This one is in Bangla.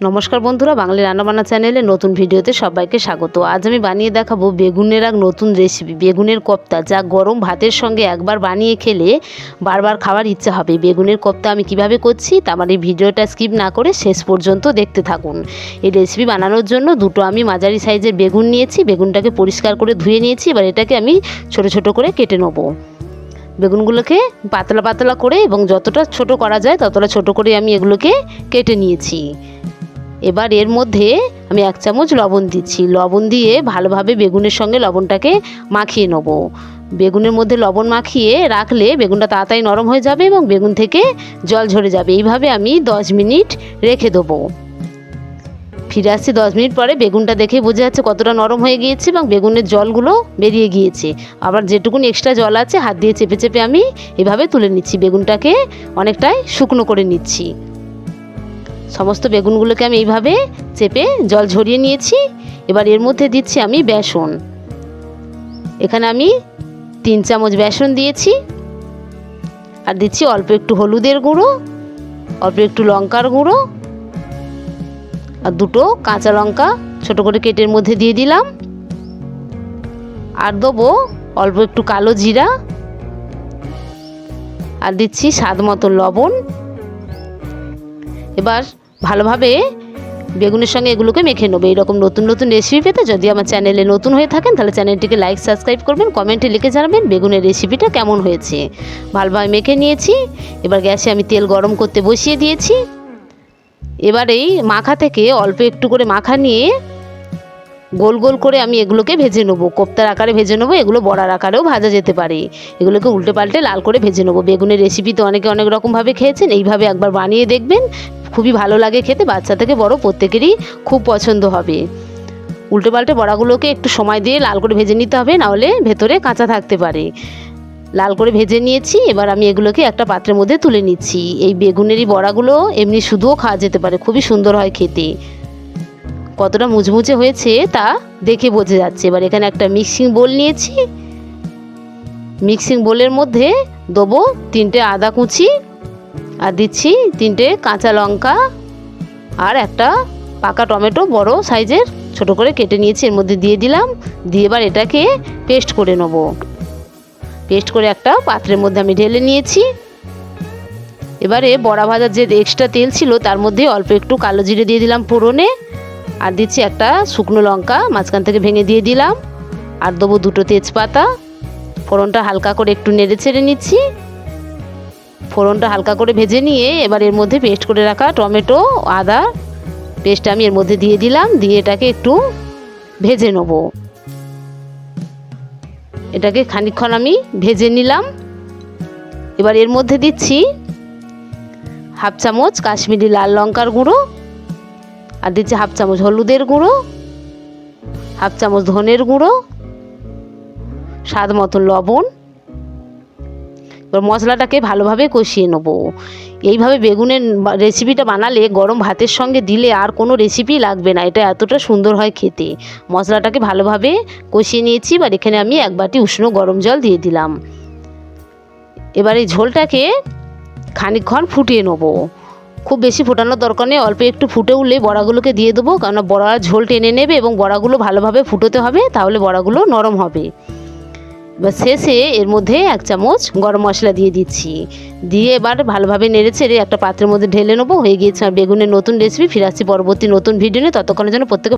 নমস্কার বন্ধুরা, বাঙালি রান্নাবান্না চ্যানেলে নতুন ভিডিওতে সবাইকে স্বাগত। আজ আমি বানিয়ে দেখাবো বেগুনের এক নতুন রেসিপি বেগুনের কোপ্তা, যা গরম ভাতের সঙ্গে একবার বানিয়ে খেলে বারবার খাওয়ার ইচ্ছা হবে। বেগুনের কপ্তা আমি কীভাবে করছি, তা আমার এই ভিডিওটা স্কিপ না করে শেষ পর্যন্ত দেখতে থাকুন। এই রেসিপি বানানোর জন্য দুটো আমি মাঝারি সাইজের বেগুন নিয়েছি, বেগুনটাকে পরিষ্কার করে ধুয়ে নিয়েছি, এবার এটাকে আমি ছোট ছোট করে কেটে নেব। বেগুনগুলোকে পাতলা পাতলা করে এবং যতটা ছোট করা যায় ততটা ছোট করে আমি এগুলোকে কেটে নিয়েছি। এবার এর মধ্যে আমি এক চামচ লবণ দিচ্ছি। লবণ দিয়ে ভালোভাবে বেগুনের সঙ্গে লবণটাকে মাখিয়ে নেব। বেগুনের মধ্যে লবণ মাখিয়ে রাখলে বেগুনটা তাড়াতাড়ি নরম হয়ে যাবে এবং বেগুন থেকে জল ঝরে যাবে। এইভাবে আমি দশ মিনিট রেখে দেবো। ফিরে আসছি দশ মিনিট পরে। বেগুনটা দেখে বোঝা যাচ্ছে কতটা নরম হয়ে গিয়েছে এবং বেগুনের জলগুলো বেরিয়ে গিয়েছে। আবার যেটুকুন এক্সট্রা জল আছে, হাত দিয়ে চেপে চেপে আমি এভাবে তুলে নিচ্ছি। বেগুনটাকে অনেকটাই শুকনো করে নিচ্ছি। সমস্ত বেগুনগুলোকে আমি এইভাবে চেপে জল ঝরিয়ে নিয়েছি। এবার এর মধ্যে দিচ্ছি আমি বেসন। এখানে আমি তিন চামচ বেসন দিয়েছি। আর দিচ্ছি অল্প একটু হলুদের গুঁড়ো, অল্প একটু লঙ্কার গুঁড়ো আর দুটো কাঁচা লঙ্কা ছোট করে কেটের মধ্যে দিয়ে দিলাম। আর দেবো অল্প একটু কালো জিরা। আর দিচ্ছি স্বাদ মতো লবণ। এবার ভালোভাবে বেগুনের সঙ্গে এগুলোকে মেখে নেব। এইরকম নতুন নতুন রেসিপি পেতে যদি আমার চ্যানেলে নতুন হয়ে থাকেন, তাহলে চ্যানেলটিকে লাইক সাবস্ক্রাইব করবেন কমেন্টে লিখে জানাবেন বেগুনের রেসিপিটা কেমন হয়েছে। ভালোভাবে মেখে নিয়েছি, এবার গ্যাসে আমি তেল গরম করতে বসিয়ে দিয়েছি। এবার এই মাখা থেকে অল্প একটু করে মাখা নিয়ে গোল গোল করে আমি এগুলোকে ভেজে নেব। কোপ্তার আকারে ভেজে নেব, এগুলো বড়ার আকারেও ভাজা যেতে পারে। এগুলোকে উল্টে পাল্টে লাল করে ভেজে নেব। বেগুনের রেসিপি তো অনেকে অনেক রকমভাবে খেয়েছেন, এইভাবে একবার বানিয়ে দেখবেন। খুবই ভালো লাগে খেতে, বাচ্চা থেকে বড় প্রত্যেকেরই খুব পছন্দ হবে। উল্টে পাল্টে বড়াগুলোকে একটু সময় দিয়ে লাল করে ভেজে নিতে হবে, নাহলে ভেতরে কাঁচা থাকতে পারে। লাল করে ভেজে নিয়েছি, এবার আমি এগুলোকে একটা পাত্রের মধ্যে তুলে নিচ্ছি। এই বেগুনেরই বড়াগুলো এমনি শুধুও খাওয়া যেতে পারে, খুবই সুন্দর হয় খেতে। কতটা মুচমুচে হয়েছে তা দেখে বোঝা যাচ্ছে। এবার এখানে একটা মিক্সিং বোল নিয়েছি। মিক্সিং বোলের মধ্যে দেবো তিনটে আদা কুচি আর দিচ্ছি তিনটে কাঁচা লঙ্কা আর একটা পাকা টমেটো, বড় সাইজের, ছোট করে কেটে নিয়েছি, এর মধ্যে দিয়ে দিলাম। দিয়ে এবার এটাকে পেস্ট করে নেব। পেস্ট করে একটা পাত্রের মধ্যে আমি ঢেলে নিয়েছি। এবারে বড়া ভাজার যে এক্সট্রা তেল ছিল, তার মধ্যে অল্প একটু কালো জিরে দিয়ে দিলাম ফোড়নে। আর দিচ্ছি একটা শুকনো লঙ্কা, মাঝখান থেকে ভেঙে দিয়ে দিলাম। আর দেবো দুটো তেজপাতা। ফোড়নটা হালকা করে একটু নেড়ে ছেড়ে নিচ্ছি। ফোড়নটা হালকা করে ভেজে নিয়ে এবার এর মধ্যে পেস্ট করে রাখা টমেটো, আদা পেস্ট আমি এর মধ্যে দিয়ে দিলাম, দিয়ে এটাকে একটু ভেজে নেব। এটাকে খানিকক্ষণ আমি ভেজে নিলাম। এবার এর মধ্যে দিচ্ছি হাফ চামচ কাশ্মীরি লাল লঙ্কার গুঁড়ো, আর দিচ্ছি হাফ চামচ হলুদের গুঁড়ো, হাফ চামচ ধনের গুঁড়ো, স্বাদ মতো লবণ মশলাটাকে ভালোভাবে কষিয়ে নেব। এইভাবে বেগুনের রেসিপিটা বানালে গরম ভাতের সঙ্গে দিলে আর কোনো রেসিপি লাগবে না। এটা এতটা সুন্দর হয় খেতে। মশলাটাকে ভালোভাবে কষিয়ে নিয়েছি, এবার এখানে আমি এক বাটি উষ্ণ গরম জল দিয়ে দিলাম। এবার এই ঝোলটাকে খানিকক্ষণ ফুটিয়ে নেব। খুব বেশি ফোটানোর দরকার নেই, অল্প একটু ফুটে উঠলে বড়াগুলোকে দিয়ে দেবো কারণ বড়ার ঝোল টেনে নেবে এবং বড়াগুলো ভালোভাবে ফুটোতে হবে, তাহলে বড়াগুলো নরম হবে। এবার শেষে এর মধ্যে এক চামচ গরম মশলা দিয়ে দিচ্ছি। দিয়ে এবার ভালোভাবে নেড়ে ছেড়ে একটা পাত্রের মধ্যে ঢেলে নেব। হয়ে গিয়েছে আমার বেগুনের নতুন রেসিপি ফিরে আসছি পরবর্তী নতুন ভিডিও নিয়ে। ততক্ষণের জন্য প্রত্যেকে